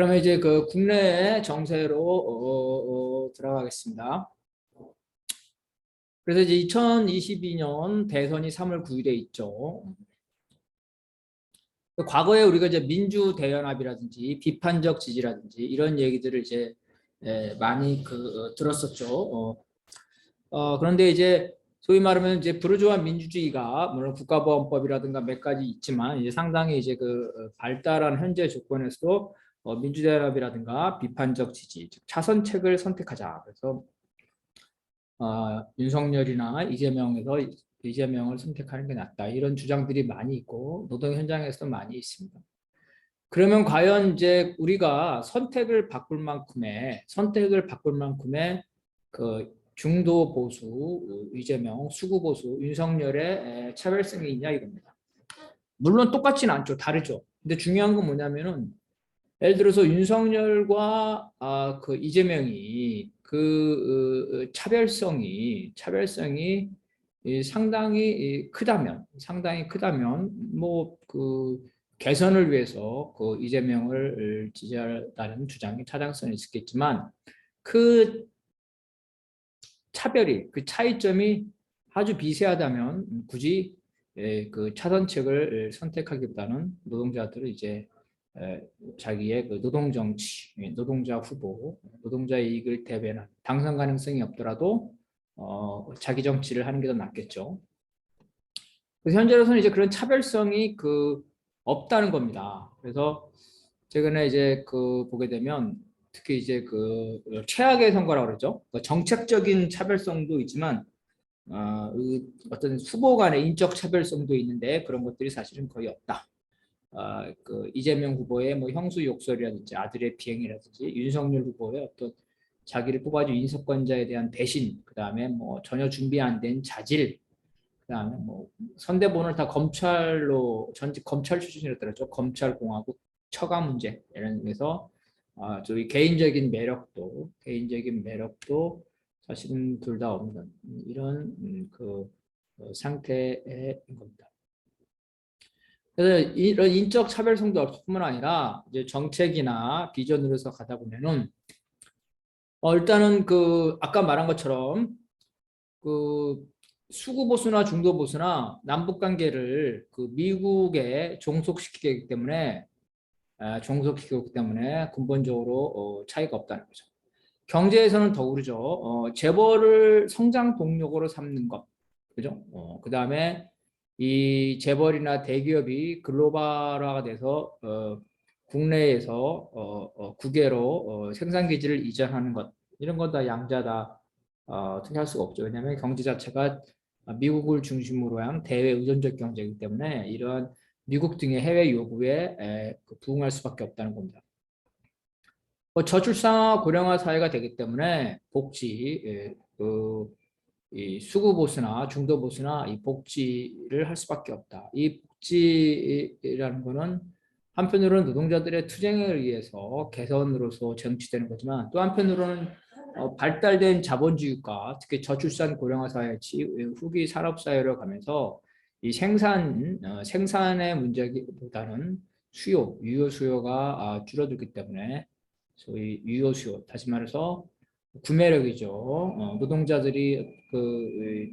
그러면 이제 그 국내 정세로 어, 어, 들어가겠습니다. 그래서 이제 2022년 대선이 3월 9일에 있죠. 과거에 우리가 이제 민주 대연합이라든지 비판적 지지라든지 이런 얘기들을 이제 예, 많이 그 어, 들었었죠. 어, 어, 그런데 이제 소위 말하면 이제 부르주아 민주주의가 물론 국가보안법이라든가 몇 가지 있지만 이제 상당히 이제 그 어, 발달한 현재 조건에서도 어, 민주대연합이라든가 비판적 지지, 즉 차선책을 선택하자. 그래서 어, 윤석열이나 이재명에서 이재명을 선택하는 게 낫다. 이런 주장들이 많이 있고 노동 현장에서도 많이 있습니다. 그러면 과연 이제 우리가 선택을 바꿀 만큼의 선택을 바꿀 만큼의 그 중도 보수 이재명, 수구 보수 윤석열의 에, 차별성이 있냐 이겁니다. 물론 똑같지는 않죠. 다르죠. 근데 중요한 건 뭐냐면은 예를 들어서 윤석열과 아, 그 이재명이 그 어, 차별성이 차별성이 이 상당히 이 크다면 상당히 크다면 뭐 그 개선을 위해서 그 이재명을 지지한다는 주장이 타당성이 있겠지만 그 차별이 그 차이점이 아주 비세하다면 굳이 예, 그 차선책을 선택하기보다는 노동자들은 이제 에, 자기의 그 노동 정치, 예, 노동자 후보, 노동자 이익을 대변한 당선 가능성이 없더라도 어, 자기 정치를 하는 게 더 낫겠죠. 그래서 현재로서는 이제 그런 차별성이 그 없다는 겁니다. 그래서 최근에 이제 그 보게 되면 특히 이제 그 최악의 선거라고 그러죠. 그 정책적인 차별성도 있지만 어, 그 어떤 후보 간의 인적 차별성도 있는데 그런 것들이 사실은 거의 없다. 어, 그 이재명 후보의 뭐 형수 욕설이라든지 아들의 비행이라든지 윤석열 후보의 어떤 자기를 뽑아준 인사권자에 대한 배신, 그 다음에 뭐 전혀 준비 안 된 자질, 그 다음에 뭐 선대본을 다 검찰로 전직 검찰 출신이라 들었죠. 검찰 공화국 처가 문제 이런 데서 아, 저희 개인적인 매력도 개인적인 매력도 사실은 둘 다 없는 이런 음, 그 어, 상태인 겁니다. 그래서 이런 인적 차별성도 뿐만 아니라 이제 정책이나 비전으로서 가다 보면은 어, 일단은 그 아까 말한 것처럼 그 수구 보수나 중도 보수나 남북 관계를 그 미국에 종속시키기 때문에 아, 종속시키기 때문에 근본적으로 어, 차이가 없다는 거죠. 경제에서는 더그르죠 어, 재벌을 성장 동력으로 삼는 것, 그죠? 어, 그 다음에 이 재벌이나 대기업이 글로벌화가 돼서 어, 국내에서 어, 어, 국외로 어, 생산 기지를 이전하는 것 이런 건 다 양자다 어, 어떻게 할 수가 없죠. 왜냐하면 경제 자체가 미국을 중심으로 한 대외 의존적 경제이기 때문에 이러한 미국 등의 해외 요구에 에, 그 부응할 수밖에 없다는 겁니다. 뭐 저출산화 고령화 사회가 되기 때문에 복지, 예, 그, 이 수구 보수나 중도 보수나 이 복지를 할 수밖에 없다. 이 복지라는 거는 한편으로는 노동자들의 투쟁에 의해서 개선으로서 정치되는 거지만 또 한편으로는 어, 발달된 자본주의과 특히 저출산 고령화 사회치 후기 산업 사회로 가면서 이 생산 어, 생산의 문제보다는 수요 유효 수요가 아, 줄어들기 때문에 소위 유효 수요 다시 말해서 구매력이죠. 어, 노동자들이 그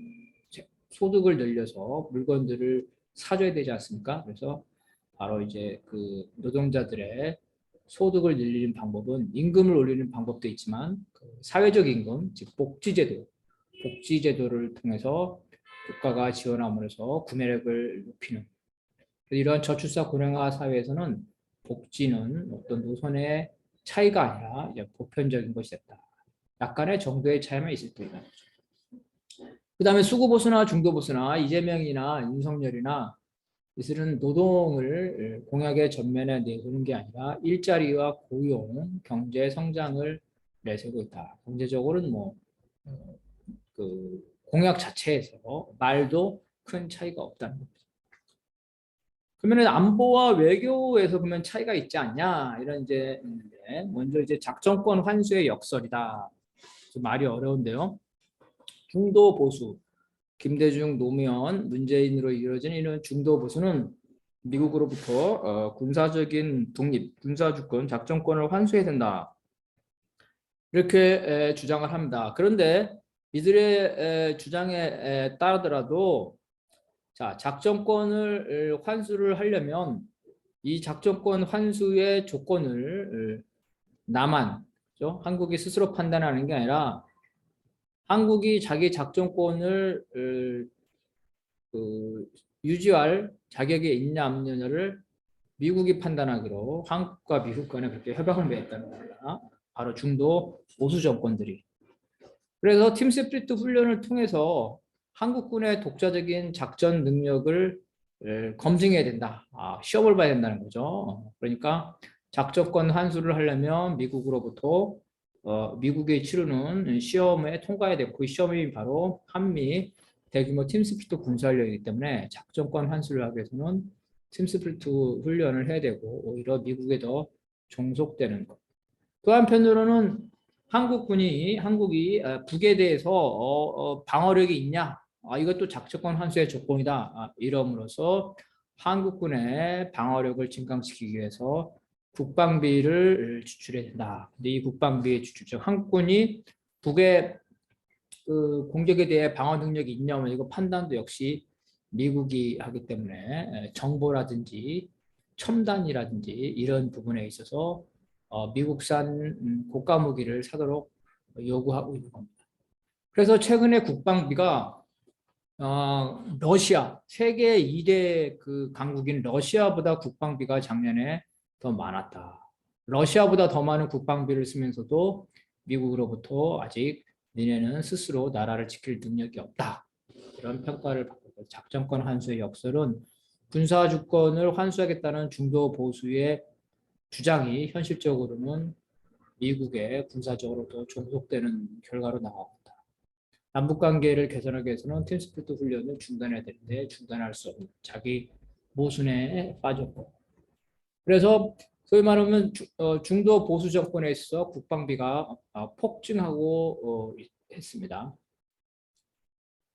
소득을 늘려서 물건들을 사줘야 되지 않습니까? 그래서 바로 이제 그 노동자들의 소득을 늘리는 방법은 임금을 올리는 방법도 있지만 그 사회적 임금, 즉 복지제도, 복지제도를 통해서 국가가 지원함으로써 구매력을 높이는 이러한 저출산 고령화 사회에서는 복지는 어떤 노선의 차이가 아니라 보편적인 것이 됐다. 약간의 정도의 차이만 있을 뿐이다. 그 다음에 수구보수나 중도보수나 이재명이나 윤석열이나 이들은 노동을 공약의 전면에 내세우는 게 아니라 일자리와 고용, 경제 성장을 내세우고 있다. 경제적으로는 뭐, 어, 그 공약 자체에서 말도 큰 차이가 없다는 겁니다. 그러면 안보와 외교에서 보면 차이가 있지 않냐 이런 이제 먼저 이제 작전권 환수의 역설이다. 좀 말이 어려운데요. 중도 보수 김대중, 노무현, 문재인으로 이루어진 이런 중도 보수는 미국으로부터 어, 군사적인 독립, 군사주권, 작전권을 환수해야 된다. 이렇게 에, 주장을 합니다. 그런데 이들의 에, 주장에 에, 따르더라도 자 작전권을 에, 환수를 하려면 이 작전권 환수의 조건을 에, 남한, 그죠? 한국이 스스로 판단하는 게 아니라 한국이 자기 작전권을 에, 그, 유지할 자격이 있냐 없느냐를 미국이 판단하기로 한국과 미국 간에 그렇게 협약을 맺었다는 겁니다. 바로 중도 보수 정권들이. 그래서 팀 스프리트 훈련을 통해서 한국군의 독자적인 작전 능력을 에, 검증해야 된다. 아, 시험을 봐야 된다는 거죠. 그러니까 작전권 환수를 하려면 미국으로부터 어, 미국이 치르는 시험에 통과해야 되고 그 시험이 바로 한미 대규모 팀스프리트 군사훈련이기 때문에 작전권 환수를 하기 위해서는 팀스프리트 훈련을 해야 되고 오히려 미국에 더 종속되는 것. 또 한편으로는 한국군이 한국이 아, 북에 대해서 어, 어, 방어력이 있냐? 아, 이것도 작전권 환수의 조건이다. 아, 이름으로써 한국군의 방어력을 증강시키기 위해서 국방비를 지출해야 된다. 근데 이 국방비의 지출, 즉 한국군이 북의 그 공격에 대해 방어 능력이 있냐 면 이거 판단도 역시 미국이 하기 때문에 정보라든지 첨단이라든지 이런 부분에 있어서 어, 미국산 음, 고가 무기를 사도록 요구하고 있는 겁니다. 그래서 최근에 국방비가 어, 러시아 세계 2대 그 강국인 러시아보다 국방비가 작년에 더 많았다. 러시아보다 더 많은 국방비를 쓰면서도 미국으로부터 아직 니네는 스스로 나라를 지킬 능력이 없다. 이런 평가를 받고 작전권 환수의 역설은 군사 주권을 환수하겠다는 중도 보수의 주장이 현실적으로는 미국의 군사적으로 더 종속되는 결과로 나옵니다. 남북 관계를 개선하기 위해서는 팀스피트 훈련을 중단해야 되는데 중단할 수 없는 자기 모순에 빠졌고 그래서 소위 말하면 어, 중도 보수 정권에 있어 국방비가 어, 폭증하고 어, 했습니다.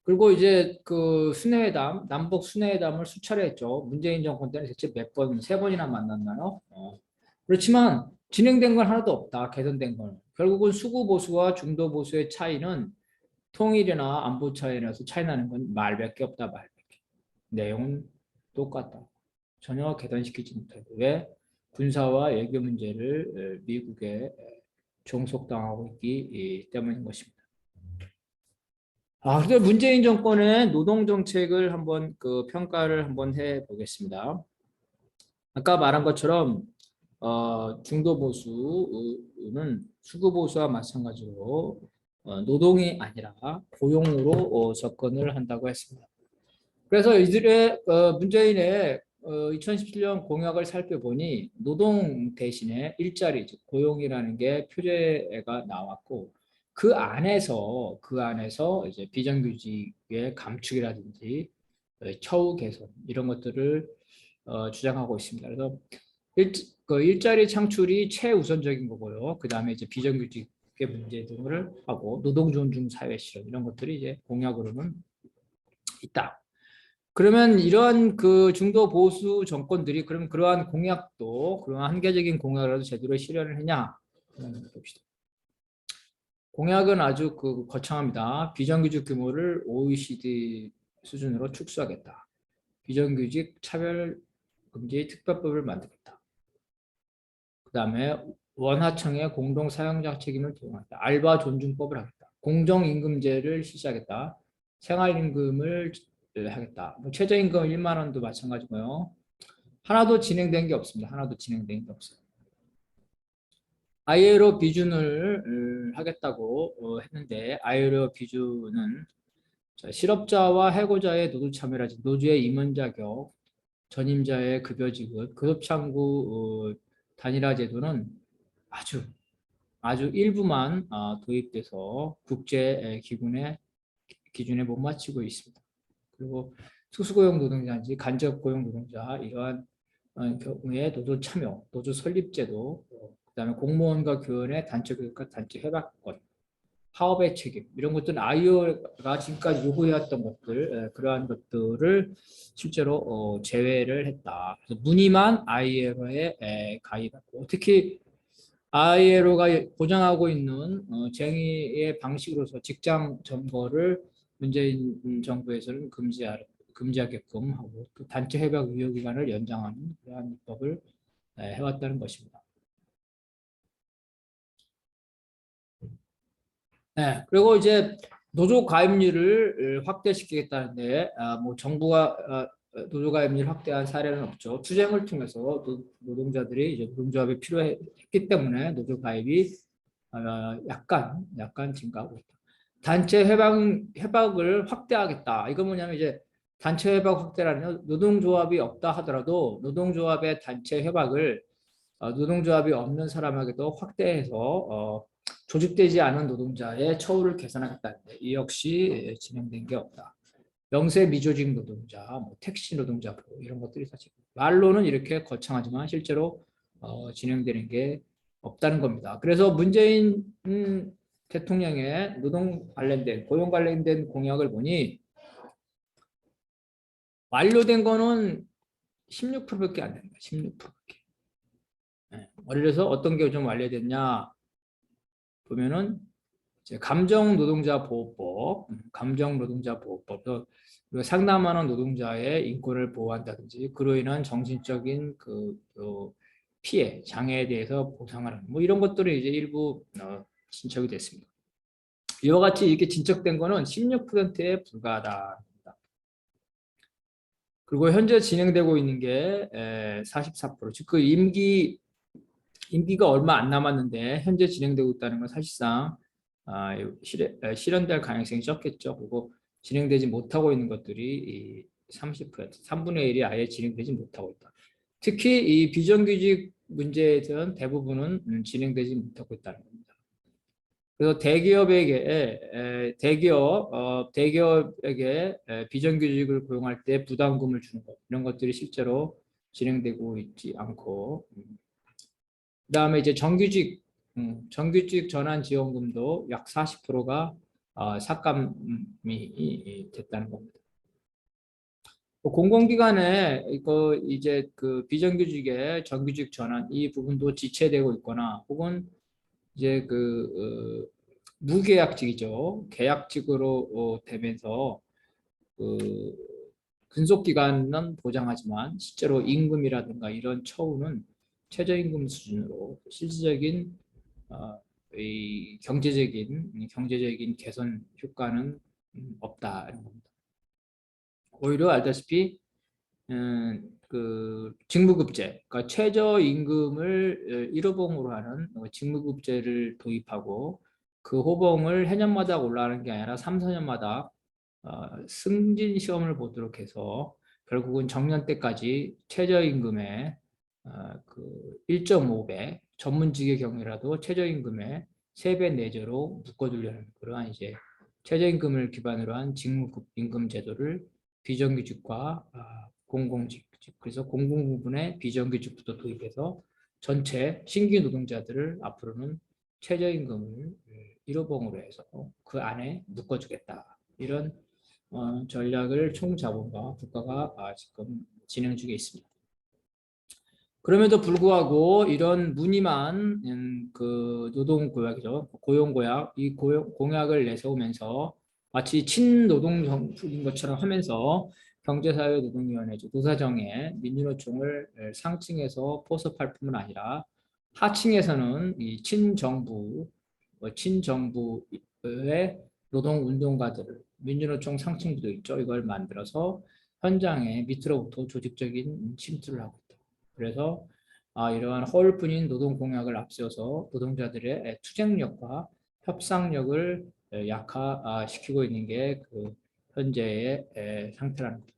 그리고 이제 그 순회회담, 남북 순회회담을 수차례 했죠. 문재인 정권 때는 대체 몇 번, 세 번이나 만났나요? 어. 그렇지만 진행된 건 하나도 없다. 개선된 건. 결국은 수구 보수와 중도 보수의 차이는 통일이나 안보 차이에서 차이 나는 건 말밖에 없다. 말밖에. 내용은 똑같다. 전혀 개선시키지 못하고 왜 군사와 외교 문제를 미국에 종속당하고 있기 때문인 것입니다. 아, 근데 문재인 정권의 노동 정책을 한번 그 평가를 한번 해 보겠습니다. 아까 말한 것처럼 어, 중도 보수는 수구 보수와 마찬가지로 어, 노동이 아니라 고용으로 어, 접근을 한다고 했습니다. 그래서 이들의 어, 문재인의 어, 2017년 공약을 살펴보니 노동 대신에 일자리, 즉 고용이라는 게 표제가 나왔고 그 안에서 그 안에서 이제 비정규직의 감축이라든지 어, 처우 개선 이런 것들을 어, 주장하고 있습니다. 그래서 일, 그 일자리 창출이 최우선적인 거고요. 그 다음에 이제 비정규직의 문제 등을 하고 노동 존중 사회 실현 이런 것들이 이제 공약으로는 있다. 그러면 이러한 그 중도 보수 정권들이 그럼 그러한 공약도 그러한 한계적인 공약이라도 제대로 실현을 했냐 봅시다. 공약은 아주 그 거창합니다. 비정규직 규모를 OECD 수준으로 축소하겠다. 비정규직 차별 금지 특별법을 만들겠다. 그 다음에 원하청의 공동 사용자 책임을 도용하겠다. 알바 존중법을 하겠다. 공정임금제를 실시하겠다. 생활임금을 하겠다. 뭐 최저임금 1만 원도 마찬가지고요. 하나도 진행된 게 없습니다. 하나도 진행된 게 없어요. ILO 비준을 하겠다고 어, 했는데 ILO 비준은 실업자와 해고자의 노조 참여라든지 노조의 임원 자격, 전임자의 급여 지급, 급업창구 어, 단일화 제도는 아주 아주 일부만 어, 도입돼서 국제 기준에 기준에 못 맞추고 있습니다. 그리고 특수고용 노동자인지 간접 고용 노동자 이러한 어, 경우에 노조 참여, 노조 설립 제도, 그다음에 공무원과 교원의 단체 교육과 단체 협약권 파업의 책임 이런 것들은 아이오가 지금까지 요구해왔던 것들 에, 그러한 것들을 실제로 어, 제외를 했다. 그래서 문의만 ILO에 에, 가입하고 특히 ILO가 보장하고 있는 어, 쟁의의 방식으로서 직장 점거를 문재인 정부에서는 금지하, 금지하게끔 하고 또 단체 협약 유효 기간을 연장하는 그러한 입법을 에, 해왔다는 것입니다. 네, 그리고 이제 노조 가입률을 확대시키겠다는데 아, 뭐 정부가 아, 노조 가입률 확대한 사례는 없죠. 투쟁을 통해서 노- 노동자들이 이제 노동조합이 필요했기 때문에 노조 가입이 아, 약간 약간 증가하고 있다. 단체 협약 협약을 확대하겠다. 이거 뭐냐면 이제 단체 협약 확대라는 건 노동조합이 없다 하더라도 노동조합의 단체 협약을 어, 노동조합이 없는 사람에게도 확대해서 어, 조직되지 않은 노동자의 처우를 개선하겠다는데 이 역시 진행된 게 없다. 명세 미조직 노동자, 뭐 택시 노동자 이런 것들이 사실 말로는 이렇게 거창하지만 실제로 어, 진행되는 게 없다는 겁니다. 그래서 문재인 음, 대통령의 노동 관련된 고용 관련된 공약을 보니 완료된 거는 16%밖에 안 됩니다. 16%밖에. 네. 예를 들어서 어떤 게 좀 완료됐냐 보면은 감정 노동자 보호법, 음, 감정 노동자 보호법, 상담하는 노동자의 인권을 보호한다든지 그로 인한 정신적인 그, 그 피해, 장애에 대해서 보상하는 뭐 이런 것들이 이제 일부 어, 진척이 됐습니다. 이와 같이 이렇게 진척된 거는 16%에 불과하다. 그리고 현재 진행되고 있는 게 44%, 즉 그 임기 임기가 얼마 안 남았는데 현재 진행되고 있다는 건 사실상 아, 실현, 실현 될 가능성이 적겠죠. 그리고 진행되지 못하고 있는 것들이 30%, 3분의 1이 아예 진행되지 못하고 있다. 특히 이 비정규직 문제에 대한 대부분은 음, 진행되지 못하고 있다는 겁니다. 그래서 대기업에게 에, 대기업 어, 대기업에게 에, 비정규직을 고용할 때 부담금을 주는 것 이런 것들이 실제로 진행되고 있지 않고 음, 그다음에 이제 정규직 음, 정규직 전환 지원금도 약 40%가 어, 삭감이 됐다는 겁니다. 뭐 공공기관에 이거 이제 그 비정규직의 정규직 전환 이 부분도 지체되고 있거나 혹은 이제 그 어, 무계약직이죠 계약직으로 어, 되면서 그 근속 기간은 보장하지만 실제로 임금이라든가 이런 처우는 최저임금 수준으로 실질적인 어, 이 경제적인 경제적인 개선 효과는 음, 없다는 겁니다. 오히려 알다시피 음, 그 직무급제, 그러니까 최저임금을 1호봉으로 하는 어, 직무급제를 도입하고 그 호봉을 해년마다 올라가는 게 아니라 3, 4년마다 어, 승진 시험을 보도록 해서 결국은 정년 때까지 최저임금의 어, 그 1.5배 전문직의 경우라도 최저임금의 3배 내저로 묶어두려는 그러한 이제 최저임금을 기반으로 한 직무임금 제도를 비정규직과 아, 공공직 그래서 공공 부분에 비정규직부터 도입해서 전체 신규 노동자들을 앞으로는 최저임금을 1호봉으로 해서 그 안에 묶어주겠다 이런 어, 전략을 총자본과 국가가 아, 지금 진행 중에 있습니다. 그럼에도 불구하고 이런 무늬만 음, 그 노동 고약이죠. 고용 고약, 이 고용, 공약을 내세우면서 마치 친노동 정부인 것처럼 하면서 경제사회노동위원회, 노사정에 민주노총을 상층에서 포섭할 뿐만 아니라 하층에서는 이 친정부, 뭐 친정부의 노동운동가들을 민주노총 상층부도 있죠. 이걸 만들어서 현장에 밑으로부터 조직적인 침투를 하고 그래서 아, 이러한 허울뿐인 노동 공약을 앞세워서 노동자들의 투쟁력과 협상력을 약화시키고 있는 게 그 현재의 상태라는 겁니다.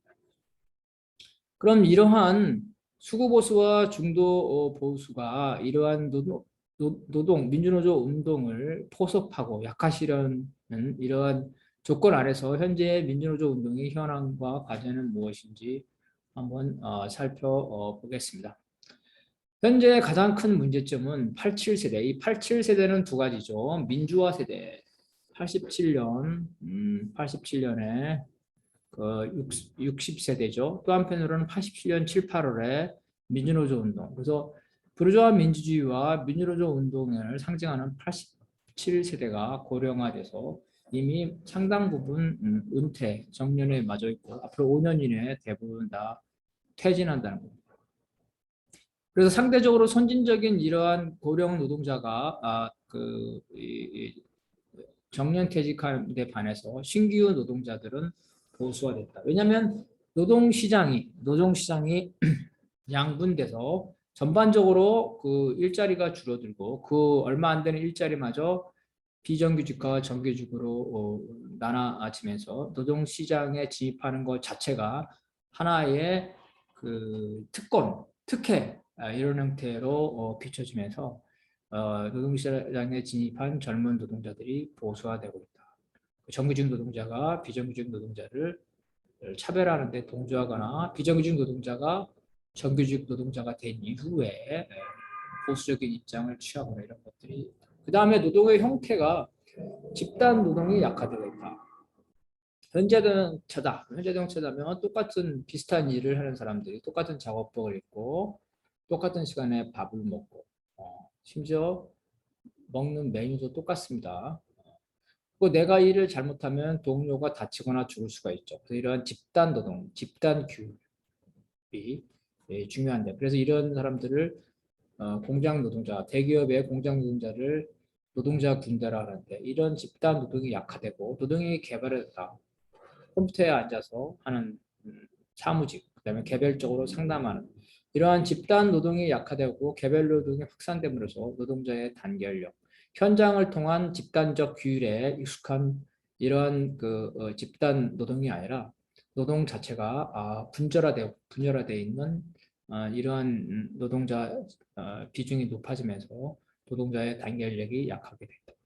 그럼 이러한 수구 보수와 중도 어, 보수가 이러한 노동, 노동 민주노조 운동을 포섭하고 약화시려는 이러한 조건 아래서 현재 민주노조 운동의 현황과 과제는 무엇인지 한번 어, 살펴보겠습니다. 현재 가장 큰 문제점은 87세대. 이 87세대는 두 가지죠. 민주화 세대. 87년, 음, 87년에 그 60, 세대죠또 한편으로는 87년 7, 8월에 민주노조 운동. 그래서 부르주아 민주주의와 민주노조 운동을 상징하는 87세대가 고령화돼서 이미 상당 부분 음, 은퇴, 정년에 맞아 있고 앞으로 5년 이내에 대부분 다 퇴진한다는 겁니다. 그래서 상대적으로 선진적인 이러한 고령 노동자가 아, 그 이- 이 정년 퇴직한 데 반해서 신규 노동자들은 보수화됐다. 왜냐하면 노동 시장이 노동 시장이 양분돼서 전반적으로 그 일자리가 줄어들고 그 얼마 안 되는 일자리마저 비정규직과 정규직으로 어, 나눠지면서 노동 시장에 진입하는 것 자체가 하나의 그 특권, 특혜 아, 이런 형태로 어, 비춰지면서 어, 노동시장에 진입한 젊은 노동자들이 보수화되고 있다. 정규직 노동자가 비정규직 노동자를 차별하는 데 동조하거나 비정규직 노동자가 정규직 노동자가 된 이후에 에, 보수적인 입장을 취하거나 이런 것들이 그 다음에 노동의 형태가 집단 노동이 약화되어 있다. 현재 정체다. 현재 정체다면 똑같은 비슷한 일을 하는 사람들이 똑같은 작업복을 입고 똑같은 시간에 밥을 먹고 어, 심지어 먹는 메뉴도 똑같습니다. 그 내가 일을 잘못하면 동료가 다치거나 죽을 수가 있죠. 그래서 이러한 집단 노동, 집단 교육이 예, 중요한데 그래서 이런 사람들을 어, 공장 노동자, 대기업의 공장 노동자를 노동자 군대라 하는데 이런 집단 노동이 약화되고 노동이 개발했다. 컴퓨터에 앉아서 하는 음, 사무직, 그다음에 개별적으로 상담하는 이러한 집단 노동이 약화되고 개별 노동이 확산됨으로써 노동자의 단결력, 현장을 통한 집단적 규율에 익숙한 이러한 그 어, 집단 노동이 아니라 노동 자체가 아, 분절화되어 분열화되어 있는 아, 이러한 음, 노동자 어, 비중이 높아지면서 노동자의 단결력이 약하게 된다.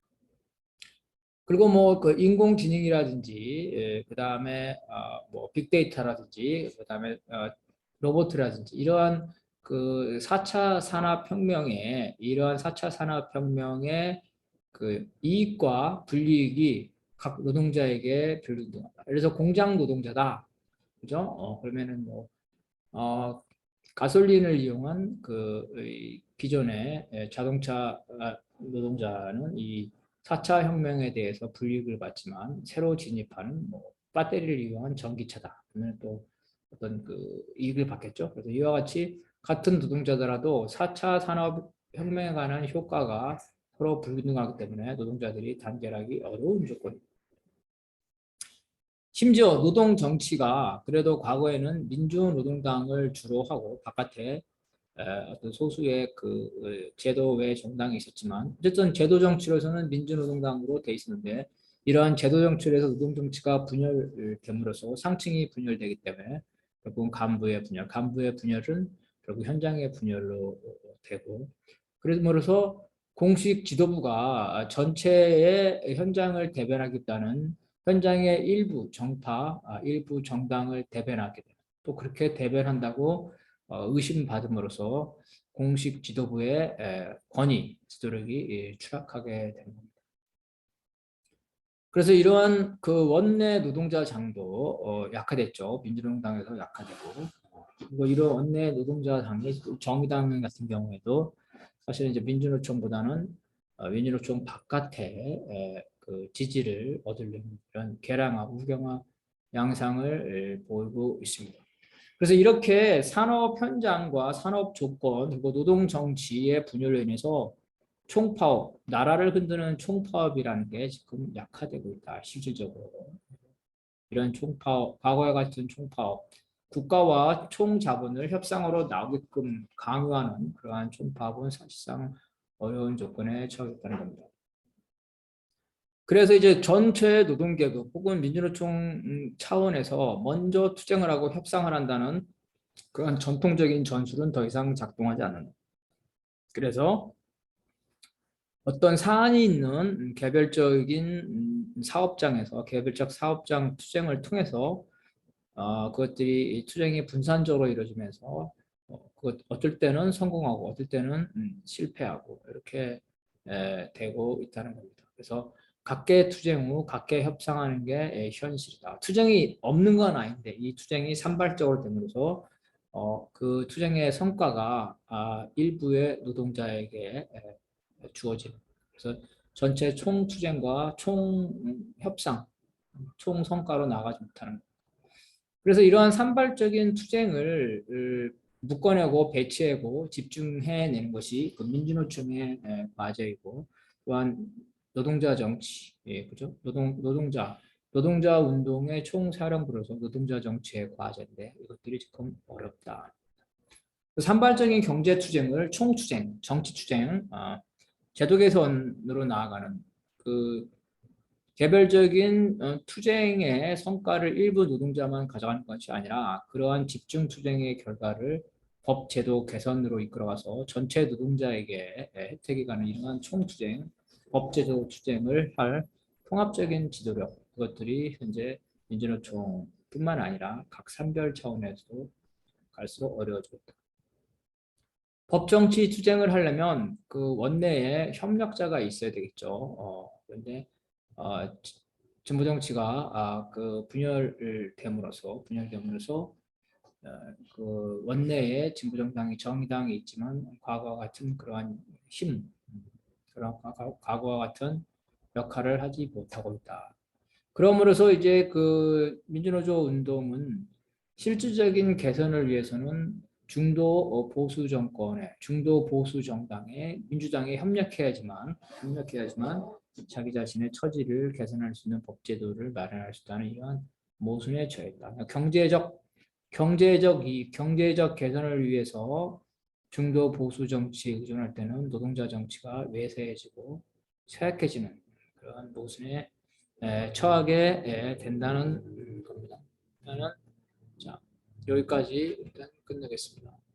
그리고 뭐 그 인공지능이라든지 그 다음에 뭐 빅데이터라든지 그 다음에 로봇이라든지 이러한 그 4차 산업혁명에 이러한 4차 산업혁명의 그 이익과 불이익이 각 노동자에게 불균등하다. 그래서 공장 노동자다. 그죠? 어, 그러면은 뭐 어, 가솔린을 이용한 그 이, 기존의 예, 자동차 아, 노동자는 이 4차 혁명에 대해서 불이익을 받지만 새로 진입하는 뭐 배터리를 이용한 전기차다. 그러면 또 어떤 그 이익을 받겠죠. 그래서 이와 같이 같은 노동자더라도 4차 산업 혁명에 관한 효과가 서로 불균등하기 때문에 노동자들이 단결하기 어려운 조건입니다. 심지어 노동 정치가 그래도 과거에는 민주노동당을 주로 하고 바깥에 에, 어떤 소수의 그 어, 제도 외 정당이 있었지만 어쨌든 제도 정치로서는 민주노동당으로 돼 있었는데 이러한 제도 정치에서 노동 정치가 분열됨으로써 상층이 분열되기 때문에 결국 간부의 분열, 간부의 분열은 결국 현장의 분열로 되고 그래서 공식 지도부가 전체의 현장을 대변하겠다는 현장의 일부 정파, 아, 일부 정당을 대변하게 됩니다. 또 그렇게 대변한다고 어, 의심받음으로써 공식 지도부의 에, 권위, 지도력이 예, 추락하게 되는 겁니다. 그래서 이러한 그 원내 노동자 장도 어, 약화됐죠. 민주노동당에서 약화되고 그리고 이런 원내 노동자 당이 정의당 같은 경우에도 사실은 이제 민주노총보다는 어, 민주노총 바깥에 에, 그 지지를 얻으려는 이런 개량화, 우경화 양상을 에, 보이고 있습니다. 그래서 이렇게 산업 현장과 산업 조건 그리고 노동 정치의 분열로 인해서 총파업, 나라를 흔드는 총파업이라는 게 지금 약화되고 있다. 실질적으로 이런 총파업, 과거와 같은 총파업, 국가와 총자본을 협상으로 나오게끔 강요하는 그러한 총파업은 사실상 어려운 조건에 처했다는 겁니다. 그래서 이제 전체 노동계급 혹은 민주노총 차원에서 먼저 투쟁을 하고 협상을 한다는 그런 전통적인 전술은 더 이상 작동하지 않는. 그래서 어떤 사안이 있는 개별적인 사업장에서 개별적 사업장 투쟁을 통해서 어, 그것들이 투쟁이 분산적으로 이루어지면서 어, 그 어떨 때는 성공하고 어떨 때는 음, 실패하고 이렇게 에, 되고 있다는 겁니다. 그래서 각계 투쟁 후 각계 협상하는 게 에, 현실이다. 투쟁이 없는 건 아닌데 이 투쟁이 산발적으로 됨으로써 어, 그 투쟁의 성과가 아, 일부의 노동자에게 에, 주어지는 그래서 전체 총 투쟁과 총 음, 협상, 총 성과로 나가지 못하는 것. 그래서 이러한 산발적인 투쟁을 으, 묶어내고 배치하고 집중해내는 것이 그 민주노총의 에, 과제이고 또한 노동자 정치, 예, 그죠? 노동 노동자 노동자 운동의 총사령부로서 노동자 정치의 과제인데 이것들이 조금 어렵다. 그 산발적인 경제 투쟁을 총투쟁, 정치 투쟁, 아, 제도 개선으로 나아가는 그 개별적인 어, 투쟁의 성과를 일부 노동자만 가져가는 것이 아니라 그러한 집중 투쟁의 결과를 법 제도 개선으로 이끌어가서 전체 노동자에게 혜택이 가는 이러한 총투쟁, 법 제도 투쟁을 할 통합적인 지도력 그것들이 현재 민주노총뿐만 아니라 각 산별 차원에서도 갈수록 어려워지고 있다. 법정치 투쟁을 하려면 그 원내에 협력자가 있어야 되겠죠. 어, 그런데 어, 진보 정치가 아, 그 분열을 됨으로써 분열됨으로써 어, 그 원내에 진보 정당이 정의당이 있지만 과거와 같은 그러한 힘, 그런 과- 과거와 같은 역할을 하지 못하고 있다. 그러므로서 이제 그 민주노조 운동은 실질적인 개선을 위해서는 중도 어, 보수 정권에 중도 보수 정당에 민주당에 협력해야지만 협력해야지만 자기 자신의 처지를 개선할 수 있는 법제도를 마련할 수 있다는 이러한 모순에 처했다. 경제적 경제적 이 경제적 개선을 위해서 중도 보수 정치에 의존할 때는 노동자 정치가 외세해지고 쇠약해지는 그러한 모순에 에, 처하게 에, 된다는 겁니다. 일단은 자 여기까지 일단 끝내겠습니다.